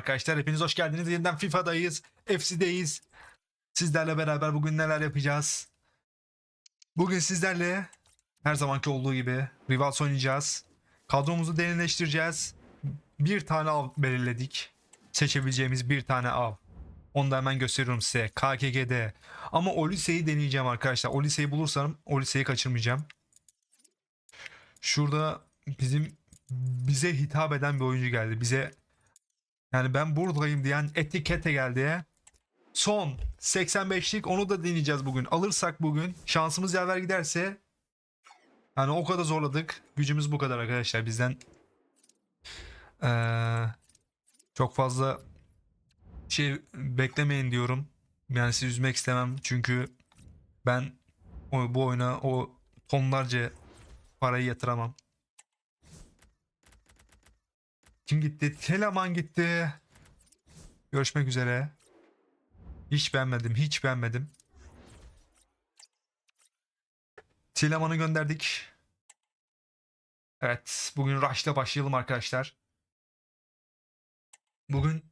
arkadaşlar. Hepiniz hoş geldiniz. Yeniden FIFA'dayız. FC'deyiz. Sizlerle beraber bugün neler yapacağız? Bugün sizlerle her zamanki olduğu gibi Rivals oynayacağız. Kadromuzu derinleştireceğiz. Bir tane av belirledik. Seçebileceğimiz bir tane av. Onu da hemen gösteriyorum size. KKG'de. Ama Olise'yi deneyeceğim arkadaşlar. Olise'yi bulursam Olise'yi kaçırmayacağım. Şurada bizim bize hitap eden bir oyuncu geldi. Bize yani ben buradayım diyen etikete geldi. Son 85'lik onu da deneyeceğiz bugün. Alırsak bugün şansımız yaver giderse yani o kadar zorladık. Gücümüz bu kadar arkadaşlar bizden. Ee, çok fazla şey beklemeyin diyorum. Yani sizi üzmek istemem çünkü ben bu oyuna o tonlarca parayı yatıramam. Kim gitti? Teleman gitti. Görüşmek üzere. Hiç beğenmedim. Hiç beğenmedim. Tileman'ı gönderdik. Evet. Bugün Rush'la başlayalım arkadaşlar. Bugün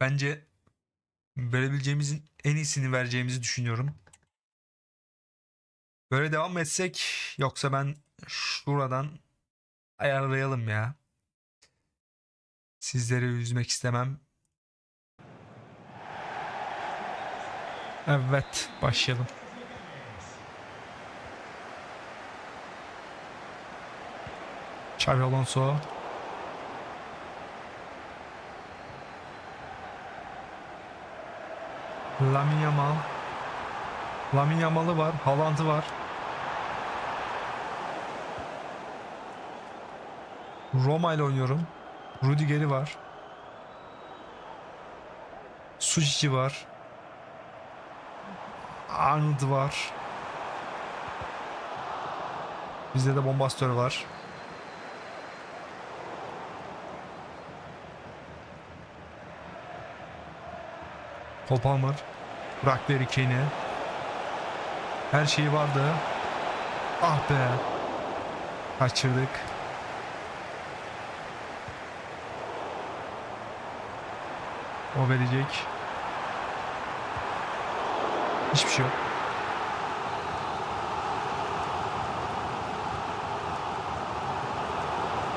bence verebileceğimizin en iyisini vereceğimizi düşünüyorum. Böyle devam etsek yoksa ben şuradan ayarlayalım ya. Sizleri üzmek istemem. Evet, başlayalım. Xabi Alonso. Lamine Yamal. Lamine Yamal'ı var, Haaland'ı var. Roma ile oynuyorum. Rudiger'i var. Sucici var. Arnold var. Bizde de Bombastör var. Cole Palmer. Bıraktı Harry Kane'i. Her şeyi vardı. Ah be. Kaçırdık. O verecek. Hiçbir şey yok.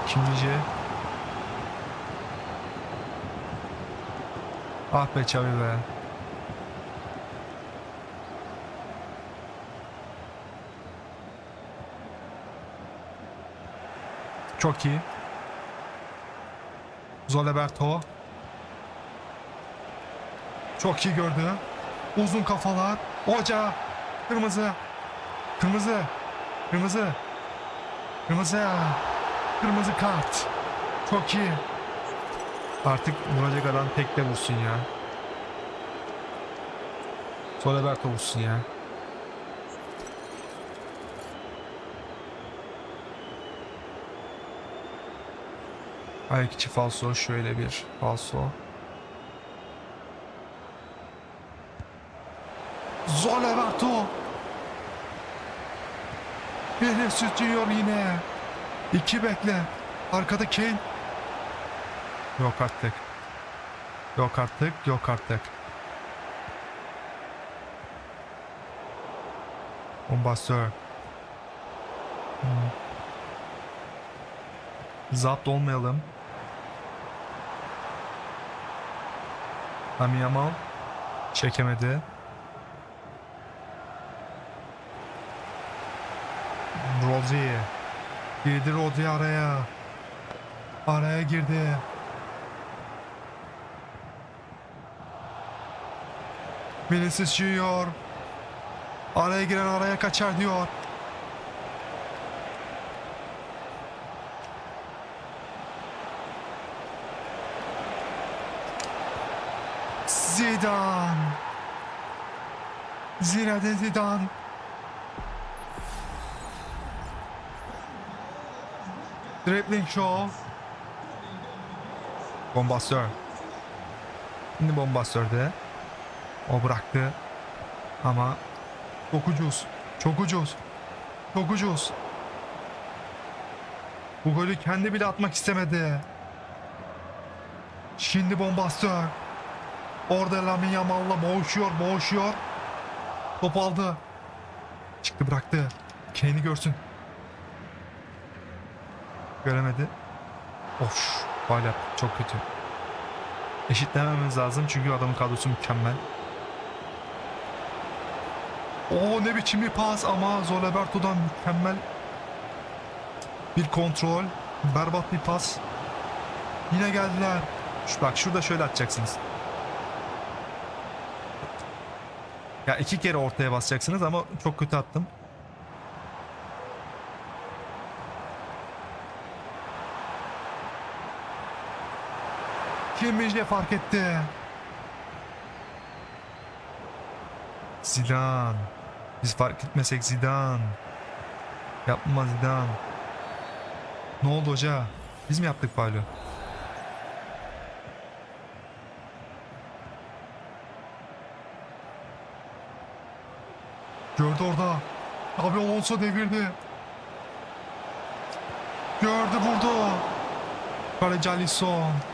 Kimlice. Ah be Xavi be. Çok iyi. Zoleberto. Çok iyi gördü. Uzun kafalar. Hoca. Kırmızı. Kırmızı. Kırmızı. Kırmızı. Kırmızı kart. Çok iyi. Artık vuracak adam tekte vursun ya. Soleberto vursun ya. Ayak içi falso. Şöyle bir falso. Zoleberto. Vinicius Junior yine. İki bekle. Arkada Kane. Yok artık. Yok artık. Yok artık. Bombastör. Hmm. Zapt olmayalım. Hami Yamal çekemedi. Rodri. Girdi Rodri araya. Araya girdi. Vinicius Junior. Araya giren araya kaçar diyor. Zidane. Zinedine Zidane. Dribbling show. Bombastör. Şimdi bombastörde. O bıraktı. Ama çok ucuz. Çok ucuz. Çok ucuz. Bu golü kendi bile atmak istemedi. Şimdi bombastör. Orada Lamin Yamal'la boğuşuyor, boğuşuyor. Top aldı. Çıktı bıraktı. Kane'i görsün. Göremedi. Of, yaptı. Çok kötü. Eşitlememiz lazım çünkü adamın kadrosu mükemmel. O ne biçim bir pas ama Zolaberto'dan mükemmel bir kontrol. Berbat bir pas. Yine geldiler. Şu, bak şurada şöyle atacaksınız. Ya iki kere ortaya basacaksınız ama çok kötü attım. Kim Minje fark etti. Zidane. Biz fark etmesek Zidane. Yapma Zidane. Ne oldu hoca? Biz mi yaptık faulü? Gördü orada. Abi Alonso devirdi. Gördü vurdu. Kaleci Alisson.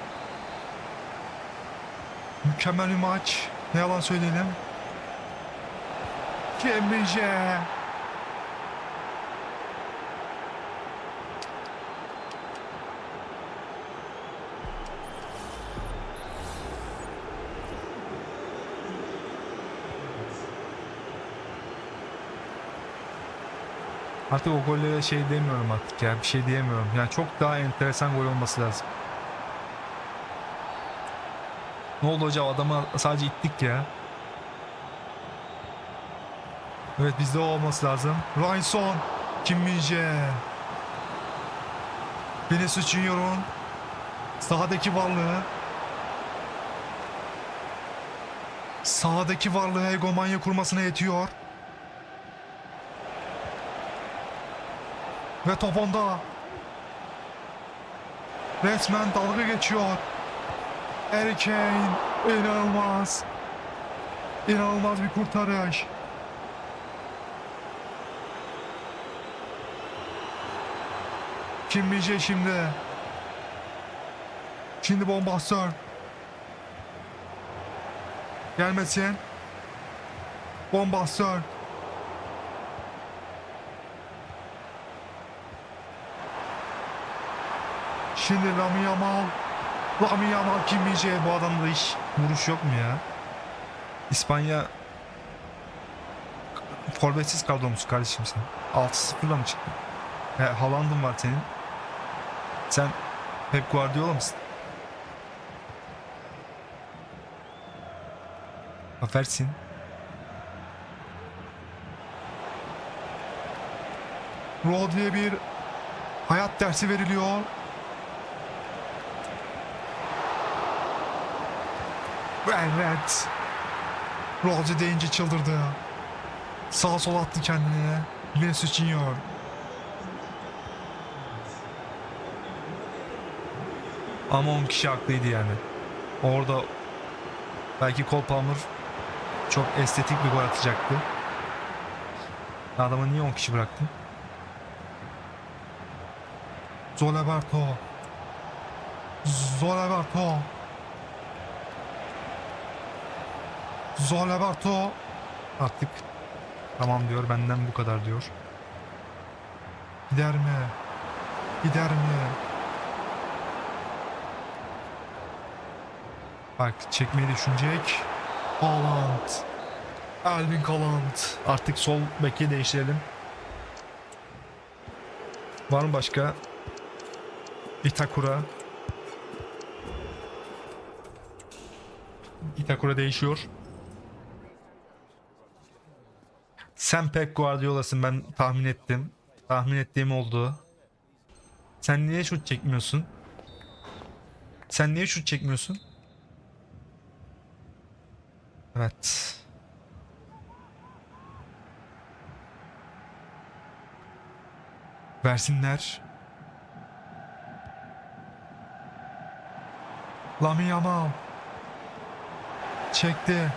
Mükemmel bir maç. Ne yalan söyleyelim. Cemilce. Artık o gollere şey demiyorum artık ya bir şey diyemiyorum. Yani çok daha enteresan gol olması lazım. Ne oldu hocam adamı sadece ittik ya. Evet bizde o olması lazım. Ryanson. Kim Minje. Vinicius Junior'un sahadaki varlığı sahadaki varlığı hegemonya kurmasına yetiyor. Ve top onda. Resmen dalga geçiyor. Harry Kane inanılmaz. İnanılmaz bir kurtarış. Kim Minje şimdi. Şimdi bombastör. Gelmesin. Bombastör. Şimdi Lami Yamal. Lami Yamal Kim Minje. Bu adamda hiç vuruş yok mu ya? İspanya forvetsiz kadromuz kardeşim sen. 6-0'la mı çıktın? He, Haaland'ın var senin. Sen Pep Guardiola mısın? Afersin. Rodri'ye bir hayat dersi veriliyor. Evet. Rodri deyince çıldırdı. Sağa sola attı kendini. Vinicius. Ama 10 kişi haklıydı yani. Orada belki Cole Palmer çok estetik bir gol atacaktı. Adamı niye 10 kişi bıraktı? Zolaberto. Zolaberto. Zolaberto. Artık tamam diyor benden bu kadar diyor. Gider mi? Gider mi? Bak çekmeyi düşünecek. Haaland. Elvin Haaland. Artık sol beki değiştirelim. Var mı başka? Itakura. Itakura değişiyor. Sen Pep Guardiola'sın ben tahmin ettim. Tahmin ettiğim oldu. Sen niye şut çekmiyorsun? Sen niye şut çekmiyorsun? Evet. Versinler. Lami Yamal. Çekti.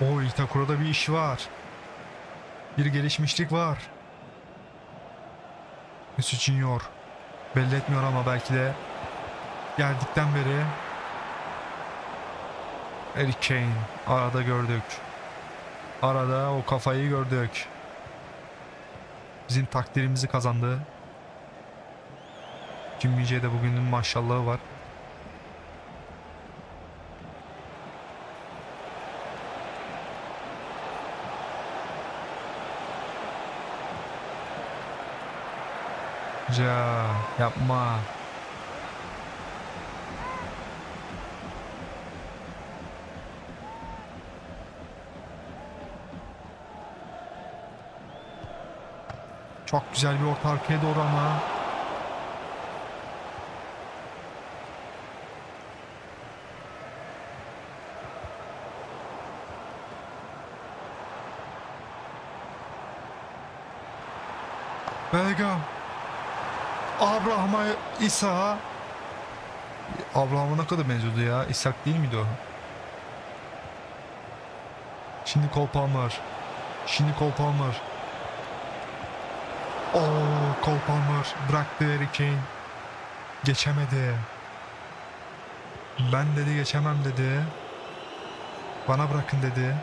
O Itakura'da bir iş var. Bir gelişmişlik var. Mesut Junior. Belli etmiyor ama belki de geldikten beri Eric Kane arada gördük. Arada o kafayı gördük. Bizim takdirimizi kazandı. Kim de bugünün maşallahı var. Ja yapma. Çok güzel bir orta arkaya doğru ama. Bellingham. Abraham'a İsa. Abraham'a ne kadar benziyordu ya? İshak değil miydi o? Şimdi Cole Palmer. Şimdi Cole Palmer. Oo, Cole Palmer bıraktı Harry Kane. Geçemedi. Ben dedi geçemem dedi. Bana bırakın dedi.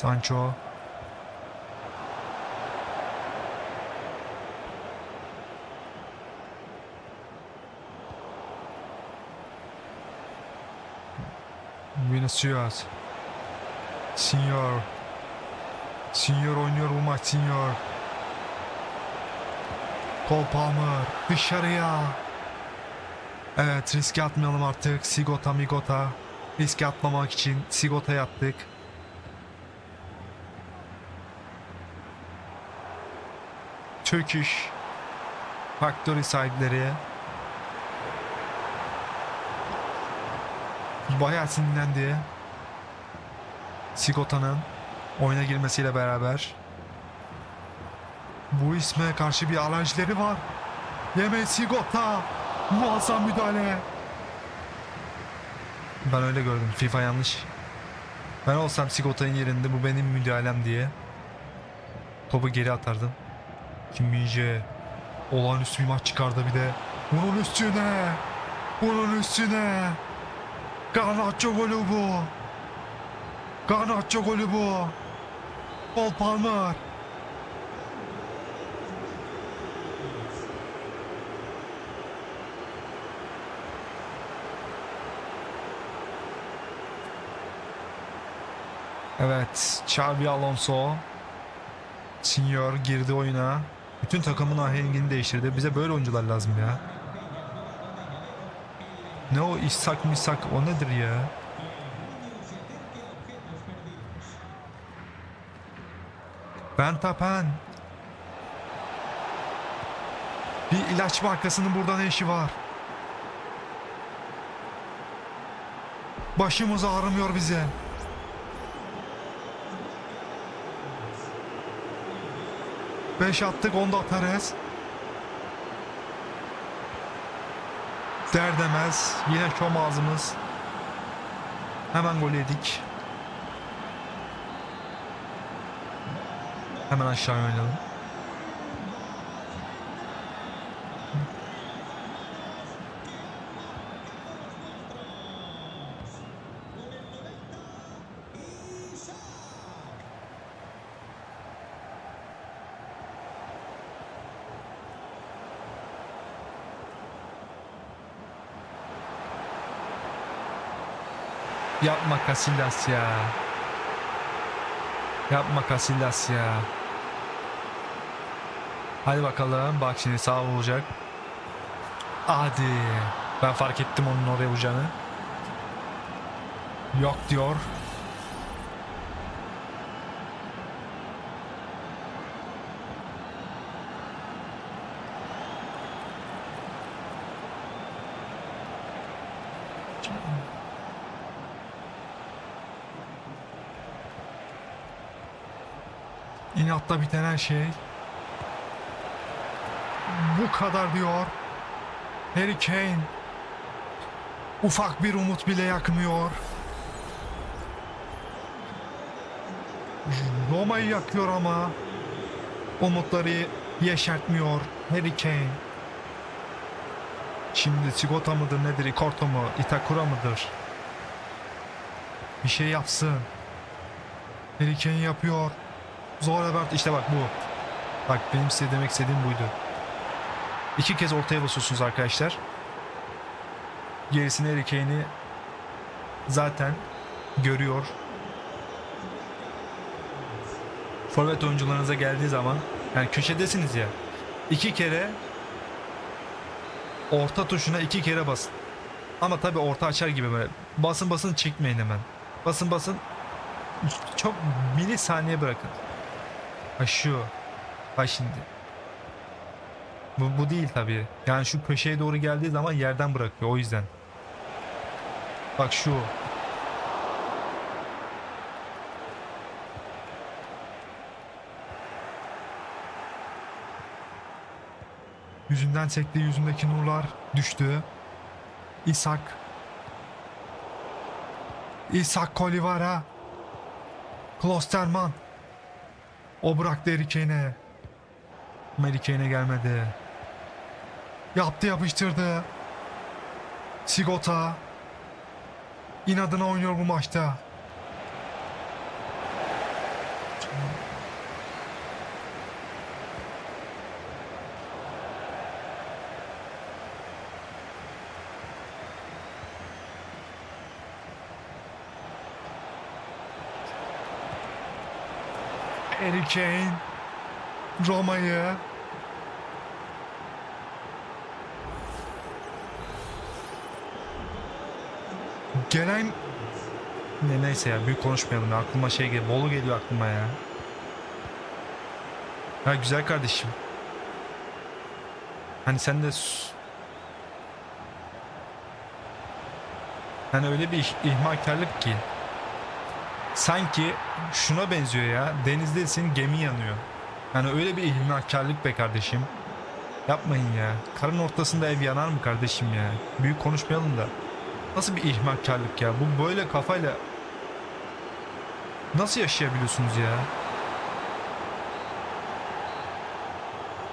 Sancho. Vinicius. Senior. Senior oynuyor bu maç Senior. Cole Palmer dışarıya. Evet riske atmayalım artık. Sigota Migota. Riske atmamak için Sigota yaptık. Turkish Factory sahipleri bayağı sinirlendi. Sigota'nın oyuna girmesiyle beraber bu isme karşı bir alerjileri var. Yeme Sigota muazzam müdahale. Ben öyle gördüm. FIFA yanlış. Ben olsam Sigota'nın yerinde bu benim müdahalem diye topu geri atardım. Kim Minje olağanüstü bir maç çıkardı bir de. Bunun üstüne. Bunun üstüne. Garnacho golü bu. Garnacho golü bu. Paul Palmer. Evet, Xavi Alonso Senior girdi oyuna. Bütün takımın ahengini değiştirdi. Bize böyle oyuncular lazım ya. Ne o İshak misak o nedir ya? Ben Tapan. Bir ilaç markasının burada ne işi var? Başımız ağrımıyor bize. Beş attık onu da atarız. Der demez yine şom ağzımız. Hemen gol yedik. Hemen aşağı oynayalım. Yapma Casillas ya. Yapma Casillas ya. Hadi bakalım. Bak şimdi sağ olacak. Hadi. Ben fark ettim onun oraya vuracağını. Yok diyor. İnatla biten her şey. Bu kadar diyor. Harry Kane. Ufak bir umut bile yakmıyor. Roma'yı yakıyor ama. umutları yeşertmiyor Harry Kane. Şimdi Sigota mıdır nedir, Ikorto mu, Itakura mıdır? Bir şey yapsın. Harry Kane yapıyor. Zor Ebert işte bak bu. Bak benim size demek istediğim buydu. İki kez ortaya basıyorsunuz arkadaşlar. Gerisini Harry Kane'i zaten görüyor. Forvet oyuncularınıza geldiği zaman yani köşedesiniz ya. iki kere orta tuşuna iki kere basın. Ama tabi orta açar gibi böyle. Basın basın çekmeyin hemen. Basın basın çok milisaniye bırakın. Ha şu. Ha şimdi. Bu, bu değil tabii. Yani şu köşeye doğru geldiği zaman yerden bırakıyor o yüzden. Bak şu. Yüzünden sekti yüzündeki nurlar düştü. İshak. İshak Kolivara. Klosterman. O bıraktı Harry Kane'e. Harry Kane'e gelmedi. Yaptı yapıştırdı. Sigota. İnadına oynuyor bu maçta. Harry Kane Roma'yı. Gelen ne neyse ya büyük konuşmayalım ya. Aklıma şey geliyor Bolu geliyor aklıma ya. Ha güzel kardeşim. Hani sen de hani öyle bir ih- ihmalkarlık ki sanki şuna benziyor ya. Denizdesin gemi yanıyor. Yani öyle bir ihmalkarlık be kardeşim. Yapmayın ya. Karın ortasında ev yanar mı kardeşim ya? Büyük konuşmayalım da. Nasıl bir ihmalkarlık ya? Bu böyle kafayla nasıl yaşayabiliyorsunuz ya?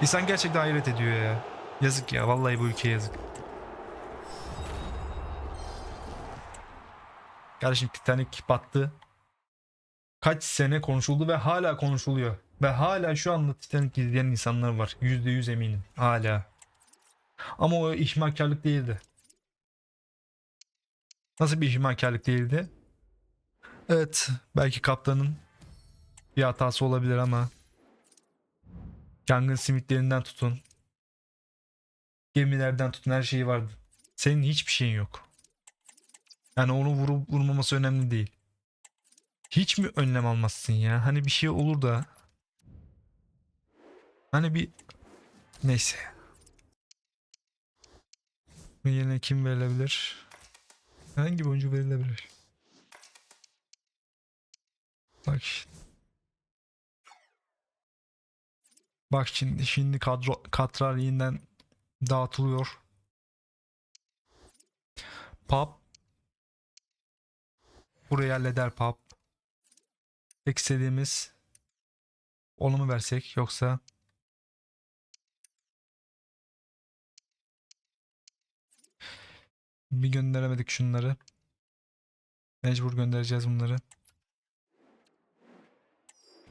İnsan gerçekten hayret ediyor ya. Yazık ya. Vallahi bu ülkeye yazık. Kardeşim Titanic battı kaç sene konuşuldu ve hala konuşuluyor. Ve hala şu anda Titanic izleyen insanlar var. Yüzde yüz eminim. Hala. Ama o ihmalkarlık değildi. Nasıl bir ihmalkarlık değildi? Evet. Belki kaptanın bir hatası olabilir ama yangın simitlerinden tutun. Gemilerden tutun her şeyi vardı. Senin hiçbir şeyin yok. Yani onu vurup vurmaması önemli değil. Hiç mi önlem almazsın ya? Hani bir şey olur da. Hani bir neyse. Yerine kim verilebilir? Bir oyuncu verilebilir. Bak. Bak şimdi şimdi kadro Katrar yeniden dağıtılıyor. Pap burayı halleder Pap. Tek istediğimiz onu mu versek yoksa bir gönderemedik şunları. Mecbur göndereceğiz bunları.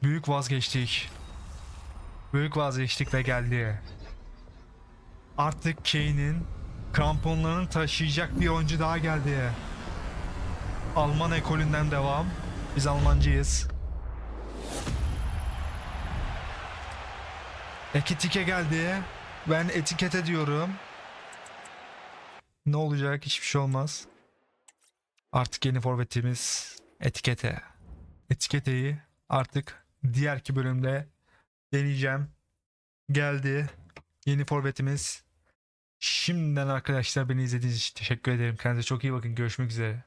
Büyük vazgeçtik. Büyük vazgeçtik ve geldi. Artık Kane'in kramponlarını taşıyacak bir oyuncu daha geldi. Alman ekolünden devam. Biz Almancıyız. Ekitike geldi. Ben etikete diyorum. Ne olacak? Hiçbir şey olmaz. Artık yeni forvetimiz etikete. Etiketeyi artık diğerki bölümde deneyeceğim. Geldi. Yeni forvetimiz. Şimdiden arkadaşlar beni izlediğiniz için teşekkür ederim. Kendinize çok iyi bakın. Görüşmek üzere.